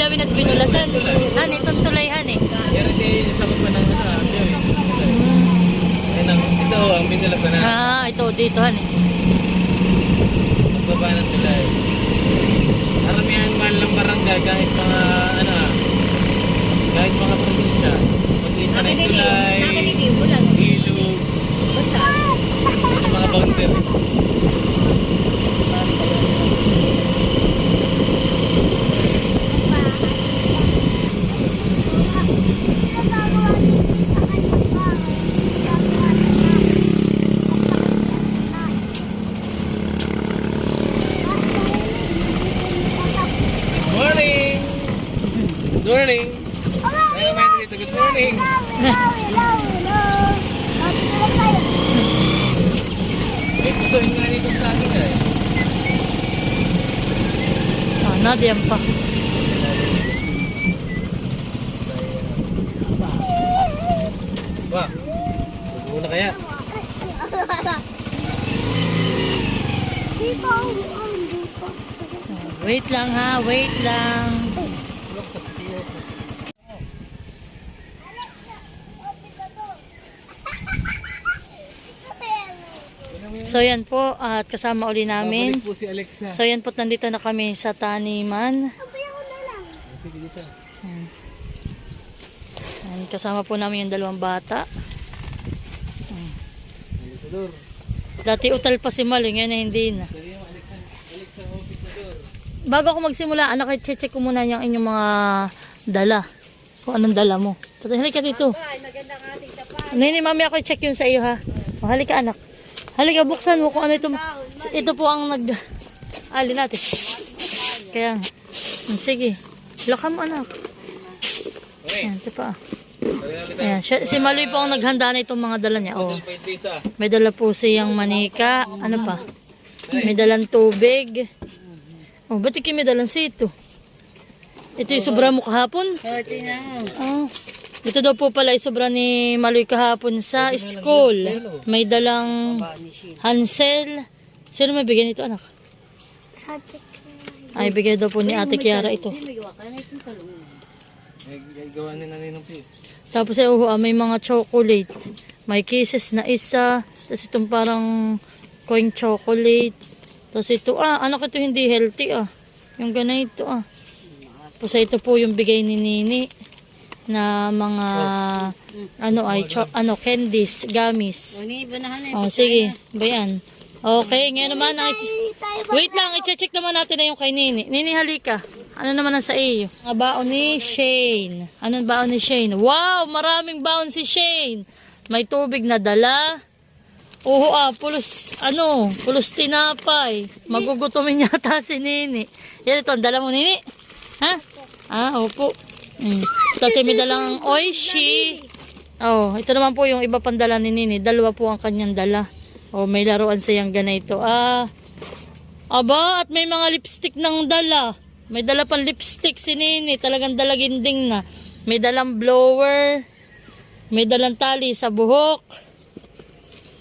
gawin at binulasan. Han, itong tulay, han eh. Pero di sa pa ng ano, yun. Yan ang, ito, ang binila pa na. Ah, ito, dito, han eh. Na sila eh. Karamihan man lang barangay kahit mga ano ah, kahit mga probinsya. Na yung tulay, ilog, mga boundary. Good morning! Good morning! Ayun naman dito, good morning! May pusoin nga dito sa akin eh. Nadiyan pa. Wah, muna kaya. Wait lang ha, wait lang. So yan po, at kasama uli namin. Babalik po si Alexa. So yan po, nandito na kami sa taniman. Sige dito. Yan, kasama po namin yung dalawang bata. Dor. Dati utal pa si Maling, ngayon na hindi na. Bago ako magsimula, anak, check ko muna yung inyong mga dala. Kung anong dala mo. Halika dito. Nini, mami ako check yun sa iyo ha. O, halika anak. Halika, buksan mo kung ano ito. Ito po ang nag... Ali natin. Kaya Sige. Laka mo anak. Ayan, ito pa. Ayan, siya, si Maloy po ang naghanda na itong mga dala niya. Oh. May dala po siyang manika. Ano pa? May dalang tubig. Oh, ba't iki may dalang sito? Ito yung sobra mo kahapon? Oh. Ito daw po pala yung sobra ni Maloy kahapon sa school. May dalang Hansel. Sino may bigyan ito anak? Ay, bigay daw po ni Ate Kiara ito. Ay, ay, gawa ni nanay ng. Tapos ay uh, may mga chocolate. May kisses na isa. Tapos itong parang coin chocolate. Tapos ito, ah, anak ito hindi healthy ah. Yung ganito ah. Tapos ito po yung bigay ni Nini na mga ano ay cho- ano candies, gummies. Oh, sige, bayan. Okay, ngayon naman ay Wait lang, i-check naman natin na yung kay Nini. Nini, halika. Ano naman ang sa iyo? Ang baon ni Shane. Anong baon ni Shane? Wow, maraming baon si Shane. May tubig na dala. Oo ah, pulos, ano, pulos tinapay. Magugutomin yata si Nini. Yan ito, ang dala mo Nini. Ha? Ah, opo. Mm. Kasi may dalang oishi. Oh, ito naman po yung iba pang dala ni Nini. Dalawa po ang kanyang dala. Oh, may laruan siyang ganito. Ah, Aba, at may mga lipstick ng dala. May dala pang lipstick si Nini. Talagang dalaginding na. May dalang blower. May dalang tali sa buhok.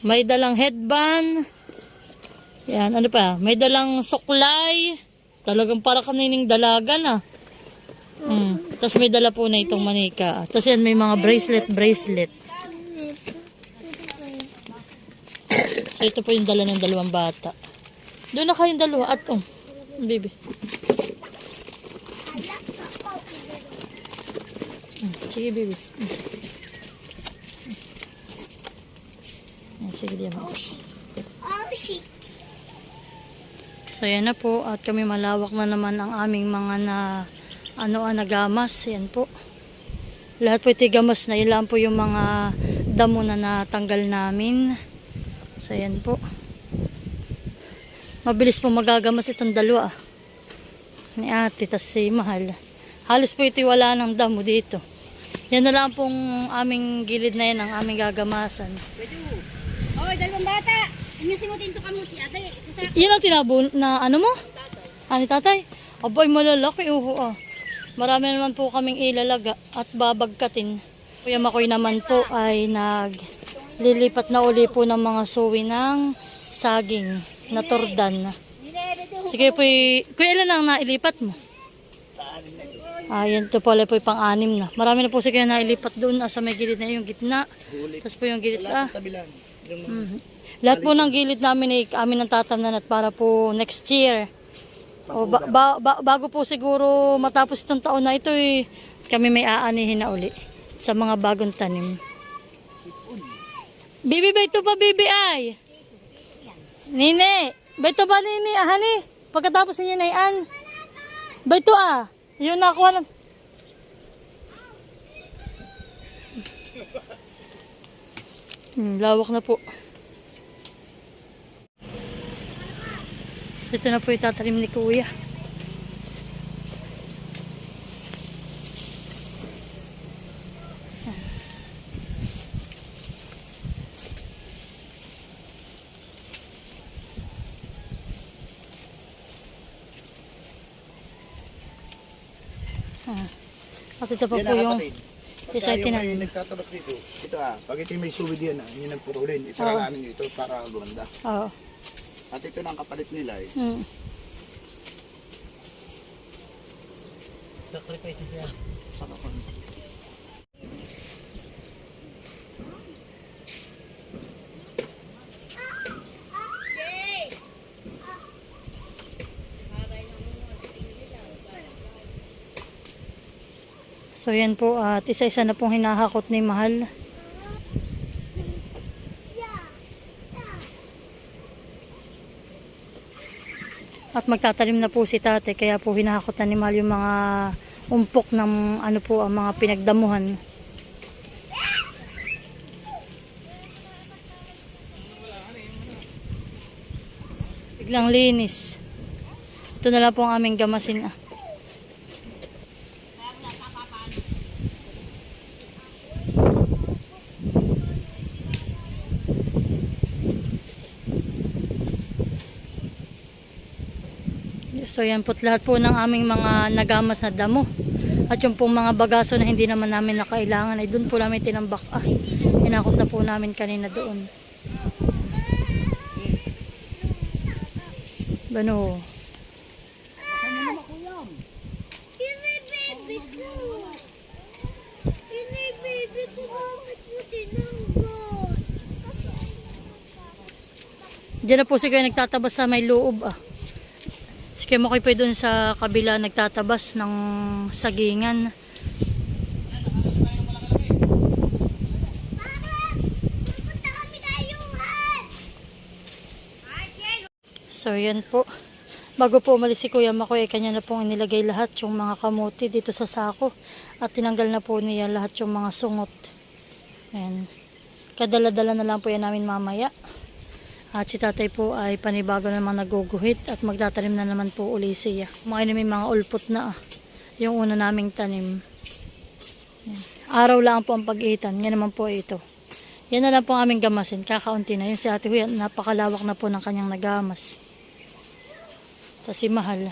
May dalang headband. Yan, ano pa? May dalang suklay. Talagang para kanining dalaga na. Mm. Tapos may dala po na itong manika. Tapos yan may mga bracelet, bracelet. So ito po yung dala ng dalawang bata. Doon na kayong dalawa at oh, baby. Mm, Sige, baby. Mm. Mm, Sige, diyan mo. So, yan na po. At kami malawak na naman ang aming mga na ano ah, nagamas. Yan po. Lahat po iti gamas na ilan po yung mga damo na natanggal namin. So, yan po. Mabilis po magagamas itong dalawa. Ni ate, tas si mahal. Halos po ito wala ng damo dito. Yan na lang pong aming gilid na yan, ang aming gagamasan. Oy, dalawang bata. Inyusin mo din ito kamuti. Ate, ito. Yan ang tinabon na ano mo? Ani tatay? Abay, malalaki. Uho ah. Marami naman po kaming ilalaga at babagkatin. Kuya Makoy naman po ay naglilipat na uli po ng mga suwi ng saging na tordan. Sige po, kuya ilan ang nailipat mo? Ayan, ito pala po yung pang-anim na. Marami na po siya kaya nailipat doon ah, sa may gilid na yung gitna. Tapos po yung gilid ah. Yung Mhm. Lahat po ng gilid namin ay amin ang tatamnan at para po next year. O ba- ba- ba- bago po siguro matapos itong taon na ito eh, kami may aanihin na uli sa mga bagong tanim. Bibi, ba ito pa, bibi ay? Nini, ba ito ba, nini, ah, hani? Pagkatapos ninyo na yan. Ba ito ah? Yun nakuha lang. Hmm, lawak na po. Ito na po yung tatalim ni Kuya. Ah. At ito pa Yan po yung isa yung tinanim. may nagtatabas dito, ito ah, pag ito yung may suwid yan ah, yun ang putulin. Itaralanin nyo ito para gumanda. Oo. At ito na ang kapalit nila eh. Mm. Sacrifice siya. Pa. So yan po at isa-isa na pong hinahakot ni Mahal. At magtatalim na po si tate kaya po hinahakot na ni Mahal yung mga umpok ng ano po ang mga pinagdamuhan. Biglang linis. Ito na lang po ang aming gamasin ah. So yan po't lahat po ng aming mga nagamas na damo. At yung pong mga bagaso na hindi naman namin nakailangan ay doon po namin tinambak. Ah, hinakot na po namin kanina doon. Bano? Diyan na po si Kuya nagtatabas sa may loob ah. Si Kuya Makoy po doon sa kabila nagtatabas ng sagingan. So yan po. Bago po umalis si Kuya Makoy, ay kanya na pong inilagay lahat yung mga kamuti dito sa sako. At tinanggal na po niya lahat yung mga sungot. Ayan. Kadala-dala na lang po yan namin mamaya. At si tatay po ay panibago naman naguguhit at magtatanim na naman po uli siya. Mga may mga ulpot na ah. Yung una naming tanim. Ayan. Araw lang po ang pag-iitan. Yan naman po ito. Yan na lang po ang aming gamasin. Kakaunti na. Yung si ate Huya, napakalawak na po ng kanyang nagamas. Kasi mahal.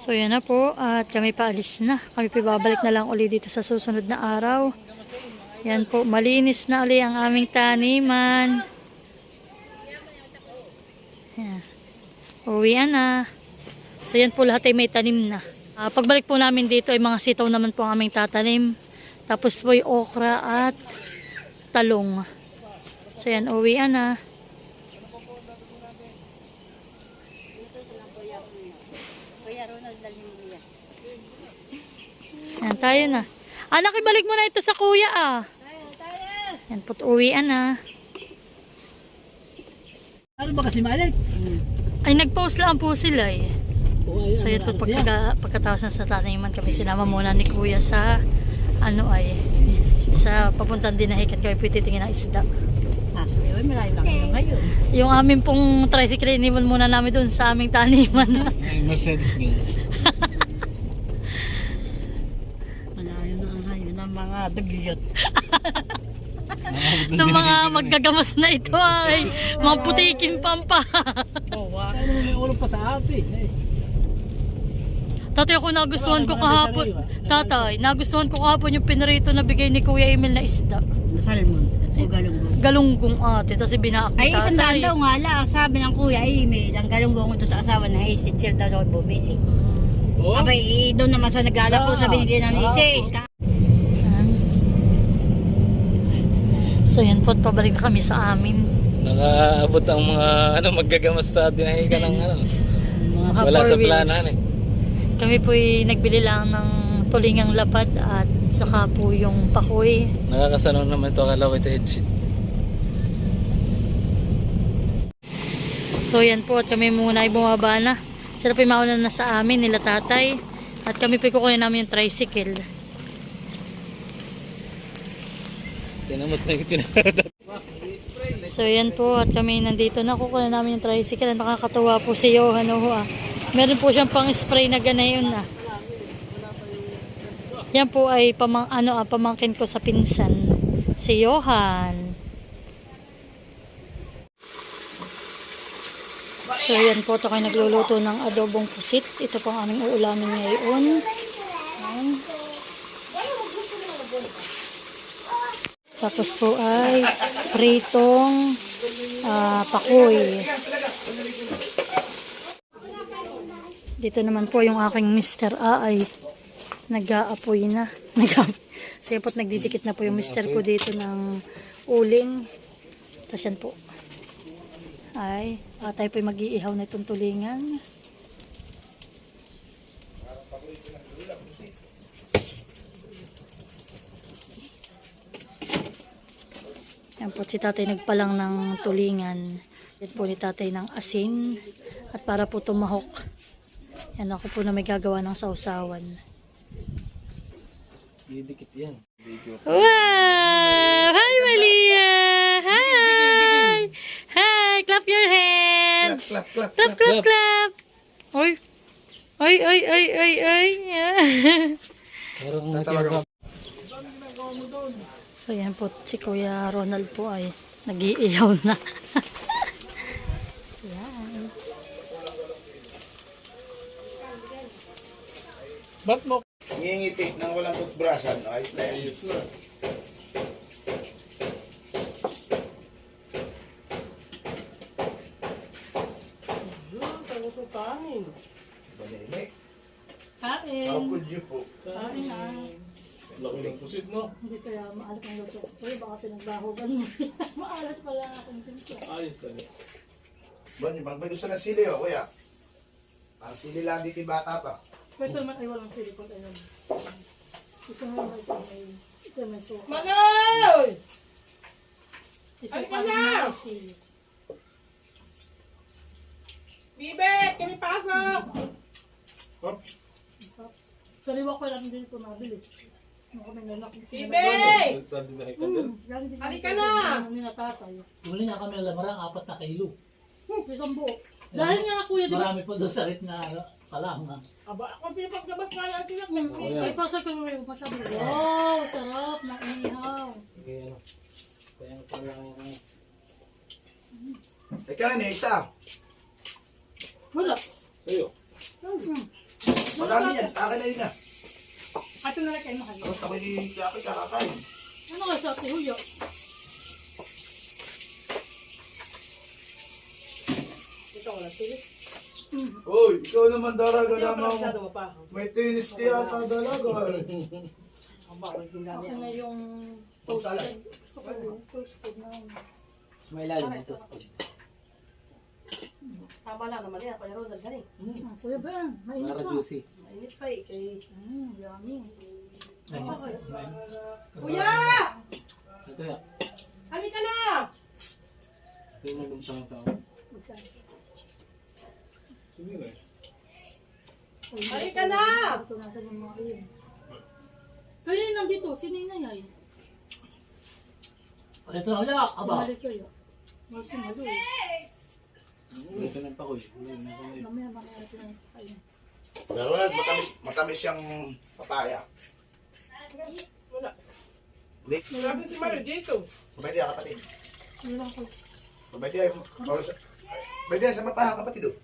So yan na po at kami paalis na. Kami pa babalik na lang uli dito sa susunod na araw. Yan po, malinis na uli ang aming taniman. Yan. Uwian na. So yan po lahat ay may tanim na. Ah, pagbalik po namin dito ay mga sitaw naman po ang aming tatanim. Tapos po yung okra at talong. So yan, uwian na. Yan, tayo na. Anak, ibalik mo na ito sa kuya ah. Yan, put uwian na. Ano ba kasi malik? Ay, nag-post lang po sila eh. So ito pagka, pagkatapos na sa taniman kami sinama muna ni kuya sa ano ay sa papuntang dinahikat kami pwede tingin ng isda. Ah, sabi, "Uy, malayo lang ngayon. Yung aming pong tricycle, iniwan muna namin doon sa aming taniman. Ay, Mercedes-Benz. Malayo na ang ngayon ng mga maggagamas na ito ay mga putikin pampa. Bawa. Ano may ulo pa sa atin? Eh. Tatay ako nagustuhan ko kahapon. Tatay, nagustuhan ko kahapon yung pinarito na bigay ni Kuya Emil na isda. Salmon. O galunggong. Galunggong ate, tapos binaak ni Ay, isang daan tatay. daw nga lang. Sabi ng kuya, ay, may ilang galunggong ito sa asawa na ay, si Chir daw daw bumili. Oh, Abay, doon naman sa naglalako sa binili ng isil. So yan po, pabalik na kami sa amin. nakaabot ang mga ano maggagamas sa dinahiga ng ano. Mga Wala sa planahan eh. Kami po nagbili lang ng tulingang lapad at saka po yung pakoy. Nakakasanong naman ito akala ko ito headshit. So yan po at kami muna ay bumaba na. Sila po mauna na sa amin nila tatay. At kami po kukunin namin yung tricycle. Tinamot na yung tinakada. So yan po at kami nandito na kukunin namin yung tricycle. Nakakatawa po si Johan oh, ah. Meron po siyang pang spray na ganayon ah. Yan po ay pamang, ano, ah, pamangkin ko sa pinsan. Si Johan. So yan po, ito kayo nagluluto ng adobong pusit. Ito pang aming uulamin ngayon. Yan. Tapos po ay pritong ah, pakoy. Dito naman po yung aking Mr. A ay nag-aapoy na. Nag so nagdidikit na po yung Mr. ko dito ng uling. Tapos yan po. Ay, ah, tayo po mag-iihaw na itong tulingan. Yan po si tatay nagpalang ng tulingan. Yan po ni tatay ng asin. At para po tumahok. Yan ako po na may gagawa ng sausawan. Didikit yan. Wow! Hi, Malia! Hi! Hi! Clap your hands! Clap, clap, Clap, clap, clap! Oy! Oy, oy, oy, oy, oy! Parang Tatawag ako. So yan po, si Kuya Ronald po ay nag-iiyaw na. yan. Ba't mo? Ngingiti nang walang toothbrushan. Ayos na yan. Balili. How Kain! could you po? Kain na. Laki ng pusit no? Hindi kaya maalat ang luto. Uy, baka pinagbahogan mo. maalat pala akong pinto. Ayos talaga. Bon, pag may gusto ng sili, oh, kuya. Ang sili lang dito yung bata pa. Pwede naman ay walang silikon. Ayun. Ito nga may ito may ito may suka. Manoy! Pa may sili. Bibet! Kami pasok! Sariwa ko lang din ito nabili. Na Halika na! Huli nga kami lamarang apat na kilo. Isang buo. Dahil nga kuya, di ba? Marami pa doon sa rit na ano, kalangan. Aba, ako pinapagabas nga lang sila. Ay, pasok ko rin masyado. Wow, sarap ng ihaw. Kaya ano. Kaya ano pala yung Teka, ano, isa. Wala. Sa'yo. Hmm. Madami yan. Akin na yun ah. Ato na lang kayo makain. Tapos ako yung kaki kakakain. Ano ka sa tihuyo? Ito ko lang sila. Uy, ikaw naman ako naman. May tinis ka yata dalaga. Ako na yung toasted. Gusto ko yung toasted na. May lalim ito. Tama lang naman yan. Kaya Ronald, gani. Ah, Kuya Ben, mainit Para pa. juicy. Mainit pa eh. Kay... Mm, yummy. Kuya! Ito ya. Halika na! Kaya na mga tao. Sige na. Halika na! Ito nasa yung mga yun. Kaya yun nandito, sino yun na yun? Ito na ulit, aba. Sumali kayo. Sumali. Ito na pa ko. eh. Mamaya mamaya sila. Ayun. Pero wala, matamis, matamis yung papaya. Wala. Hindi. Sabi si Mario dito. Pwede yan, kapatid. Wala ko. Pwede yan. Pwede yan sa papaya, kapatid. oh.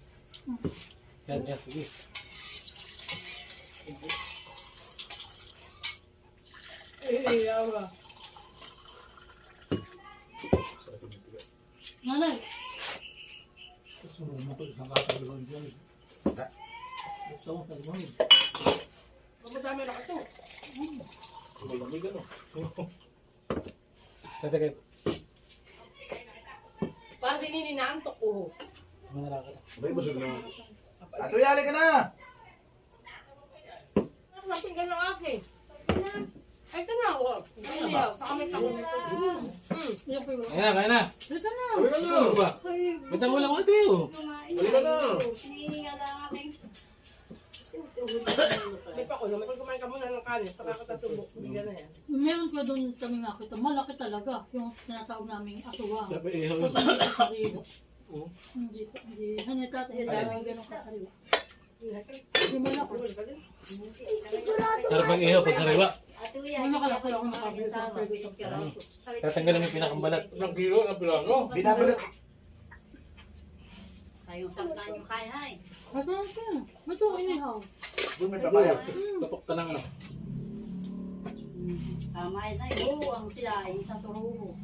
Yan, yan, sige. Eh, yawa. Nanay, Mo ko isang kakaliwan dyan. Gusto mo kaliwan. Mamadami na kaso. May gano. Tatagay. Parang si Nini naantok oh. Manala ka. Abay, busog na. Ato, yali ka na! Napin ka ng akin. Ay, ito na, oh. Nini, oh. Sa kami kami. Hmm. yan po yung... Kaya na, kaya na. Na. Ano ba? Matang ulang ko ito yun. Halika na! May pa ko, naman kumain ka muna ng kanin. Pagkakatatubok, bigyan na yan. Meron ko doon kami nakita. Malaki talaga. Yung tinatawag naming aswang. Dapat ihaw Tapos yun. hindi. Hindi po. Hindi. Hanya tatay. Hindi lang ganun kasariwa. Hindi lang. Sarap ang ihaw pag sariwa. Ano ka lang ako nakabili sa dito. Tatanggalin mo yung pinakambalat. Binabalat. Tayong saktan yung kaya ay. Ito na siya. Ito ko inihaw. Doon may papaya. Tapok ka ng ano. Tama yun ay. Oo, ang sila ay sa surubo.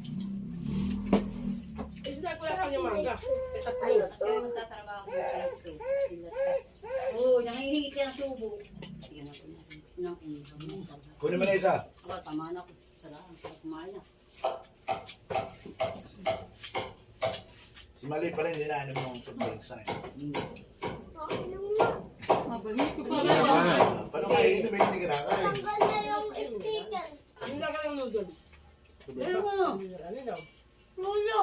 Eh, sila kuya kanya mangga. Eh. Kaya magtatrabaho ko sa. Oo, nangihingi ka ng subo. Tingnan natin Nang inihaw mo. Kunin mo na isa. Oo, tama na ko. Salamat. Kumain na. Si Maloy pala hindi na ano yung soft drinks na eh. Mabalik ko pa. Paano kayo yun? May hindi ka yung sticker. Ano na ka ng noodle? Mo. Ano daw? Mulo.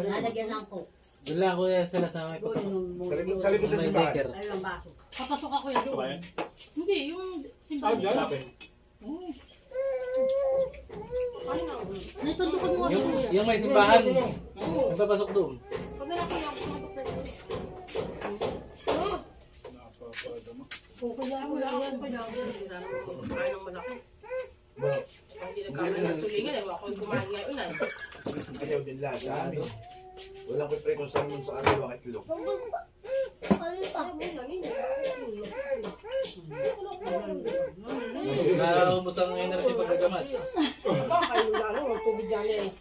Lalagyan lang ko. Doon lang ako eh, sila sa may papasok. yung Sa likod, sa likod ng May simbahan. Ayun ang baso. Papasok ako yan doon. Hindi, yung simbahan. Sabi. Oo. Ano na? Naisundukan mo Yung, kuya. yung may simbahan. Napapasok doon. Pag nalaki lang, pumatok na yun. Oo, kaya ako Wala yan. kaya. Kumain ng malaki. Ba, Hindi nagkamali ng tulingan eh. Ako yung kumain ngayon ay. Ayaw din lahat sa amin. Walang pipre kung saan mo sa ano ang itlog. Ano pa? Naubos ang energy pagkagamas. Eh.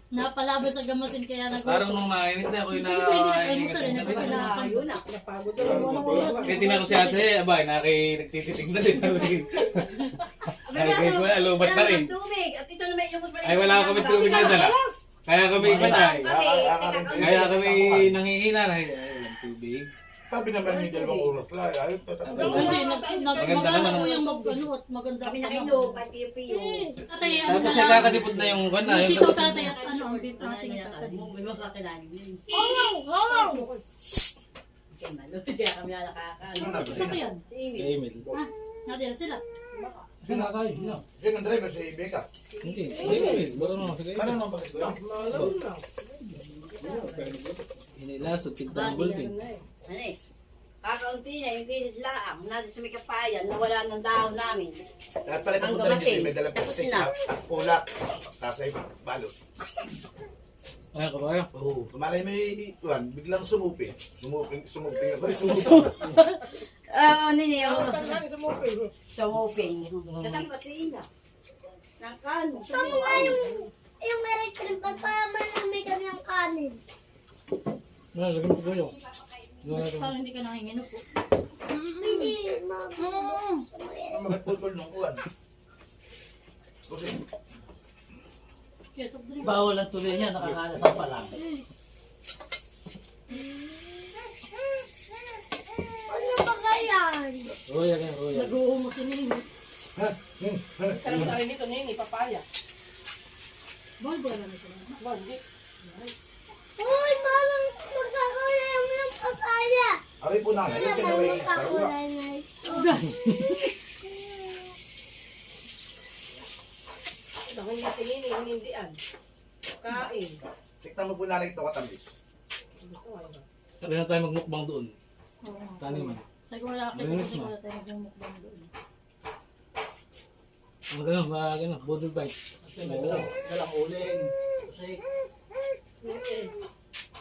Napalaban sa gamasin kaya nag Parang nung mainit na ako yung na sa kasi rin. natin. Ayun na, napagod na. Kaya tinan ko si ate, abay, naki, nagtititig na din. Ay, kahit wala, lubat pa rin. tubig. At ito na may yung Ay, wala kami tubig na dala. Kaya kami iba na eh. Kaya kami nangihina na. Ay, walang tubig. Sabi naman may dalawang oras lang. Ayaw pa Hindi, nag, nag, Maganda naman, maganda ano? yung mag, ano, at maganda. Kami pa nakainom, naman. pati piyo. Tatay, ano Tapos na ay lang. kakadipot na yung kan na. Yung Yung sitaw tatay at ano, ang beef Ano natin na tatay. mo, may makakilala. Wow! Kaya malo, kaya kami nakakaano. Isa ko yan. Si Amy. Emil. Ah, natin sila. Sino kayo? No. Sino ang driver? Si Becca. Hindi, si Emil. Si Ano Emil. naman pag ito? Malam na. Inilasot, tigpa ng Ano eh, kakaunti na, yung gilid laang, natin sa may kapayan, nawala ng dahon namin. At pala pupunta rin gamasing. kasi may dalang Tapos plastic na. at, pulak. Tapos ay balot. Ay, kabayo. Oo. Tumalay may tuwan, biglang sumupin. Sumupin, sumupin. Ay, sumupin. Ah, ano niya, oh, moping. sa woping. Katang batiin na. Sa Tanggal yung, yung electric pan para malamig kanyang kanin. Ano, lagyan mo kayo. Parang hindi ka nangingino po. Hindi, mag... Oo. Magpulpul ng kuwan. Kasi, Kaya soft drinks. Bawal ang tuloy niya, nakakalasan pa lang. Ano ba kayan? Royal yan, royal. Nag-uumo si Nini. Kaya mo rin dito, Nini, papaya. Bol, bol na siya. Wow, di. Uy, parang magkakulay mo ng papaya. aray po na. Ano Ayun, naman pinaway. magkakulay na ito? Dahil hindi si Nini, hinindian. Kain. Tiktan mo po na rin ito katamis. Gusto nga iba. Sabi na tayo magmukbang doon. Oo. Taniman. Sabi ko wala kita Ayos kasi na. wala tayo magmumukbang doon. Mga ganun, mga ganun, bodol bite. Kasi may dalang, dalang uling. Kasi,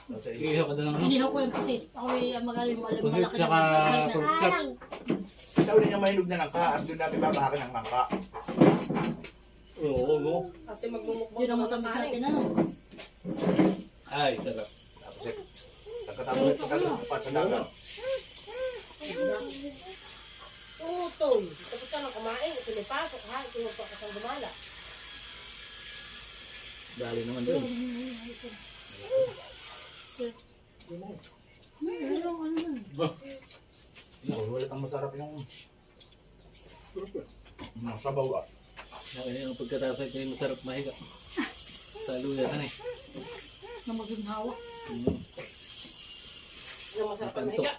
Sa iyo. Iihaw ka doon ng ano? Hinihaw ko yung pusit. Ako yung magaling mo alam Pusit malaki tsaka na- pork chop. Ikaw din yung mahinog na langka at doon natin babahakin ng mangka. Oo, oo. Kasi magmumukbang Yun ang matamis natin ano. Ay, sarap. Tapos eh, pagkatapos ito kalupat sa dagat. Utoy. Tapos ka nang kumain. Pinipasok ha. Sinuntok ka sa gumala. Dali naman doon. Merong ano. No, wala kang masarap yung mga sabaw ah. Nakaya yung pagkatapos ay kayo masarap mahiga. Sa luya ka na eh. Na maging hawak. Mm. Yung masarap ang Makantok. higa.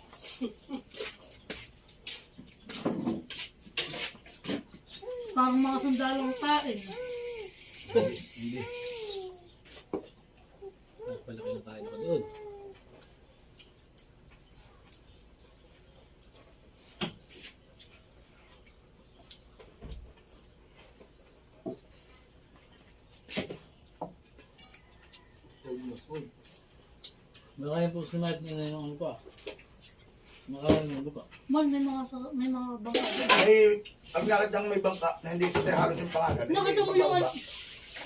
Parang mga sundalong kain. Hindi. Napalaki na tayo na doon. Makaya po si Mike na yung ano pa. Makaya yung ano pa. Man, may mga, sa- may mga bangka. Ay, ang nakit lang may bangka na hindi ko tayo halos yung pangalan. Nakita mo yung,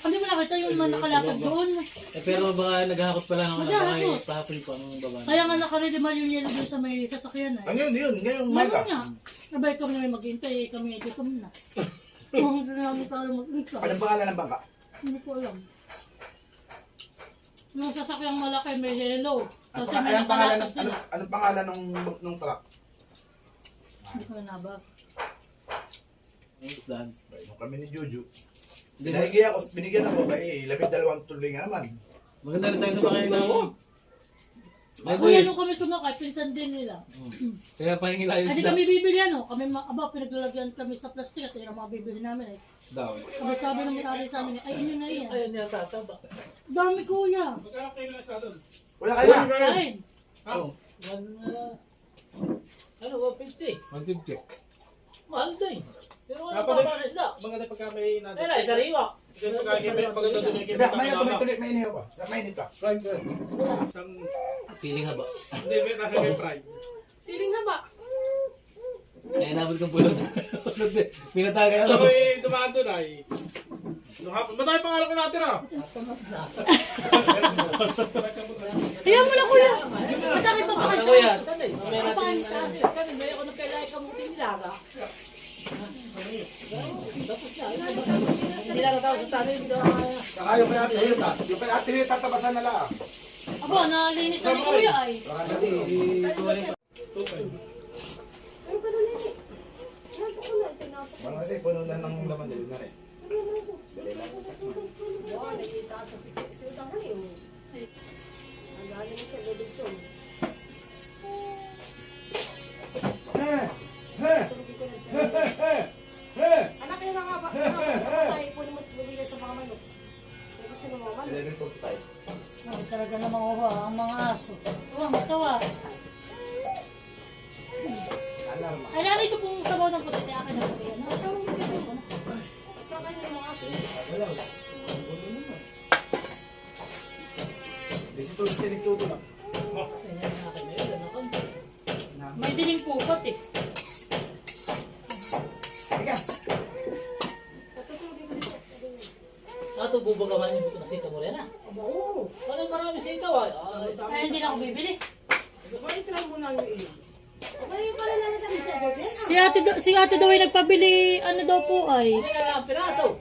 hindi mo nakita yung mga nakalatag doon. Eh pero baka naghahakot pala ng ano, baka Naghahakot. pahapon pa ng baba. Kaya nga nakaredimal yung yellow doon sa may sasakyan Ang ay. yun, yun, ngayong Ano maga. nga? Sabay kami namin maghintay, kami ito kami na. Kung hindi namin tayo mag-intay. Anong pangalan ng bangka? Hindi ko alam. Yung sasakyang malaki may yellow. May anong pangalan ng ano, anong pangalan ng nung truck? Hindi ko na nabag. Ay, Nung kami ni Juju. Hindi? Binigyan ako, binigyan ako kay labing dalawang tuloy nga naman. Maganda rin tayo sumakay na ako. Ay, Kuya, boy. nung kami sumakay, pinsan din nila. Kaya pahingi lang yung Ay, di isda. kami bibili ano. Kami, ma- aba, pinaglalagyan kami sa plastic at yun ang mga bibili namin eh. Daw. Sabi sabi ng may-ari sa amin, ay, inyo na yan. ayun yung tataba. Dami kuya. Wala kayo na. Kain. Oh, One, uh, ano, 150. 150. Mahal din. Pero ano Dapat pa ba na isda? Maganda pagka may Eh, na, sariwa. Kasi pagka may maganda yung Hindi, kita may ng may pa. May init pa. Isang, Siling haba. hindi, may kasi may. Siling haba. Kaya nabot kong pulot. Eh. Pinatagay Ano ako. may dumaan doon ay, nung hapon, ba tayo pangalan ko natin ah? Ayaw mo na kuya. Masakit pa pa Ano? Kani, mamaya natin yung ano. Kani, may ako nagkailangan kamutin nilaga. Saka yung kay Ate Rita. Yung kay Ate Rita, tabasan na lang. Aba, nalinis na ni kuya ay. Baka dati, ituwalin pa. Mga kasi puno na ng laman dali na rin. Dali lang. Wow, nakita sa sitang ka yun. Ang galing sa Robinson. Eh! 11.45. Ay, talaga namang uwa ang mga aso. Tuwa, matawa. Alarma. Nanay ito pong sabaw ng pusit. Ay, akin na po yan. Nasa mo Kakain ng mga aso. Wala. Di si Tuto, si Tuto lang. May diling pupot eh. Ato bubagaman yung buto na sitaw mo rin ah. Oo. Wala marami sitaw ah. Ay, Ay, hindi na ako bibili. Bakit lang muna yung iyo? Okay, yung pala lang sa isa. Si ate, si ate daw ay nagpabili, ano daw po ay. Lang ang piraso.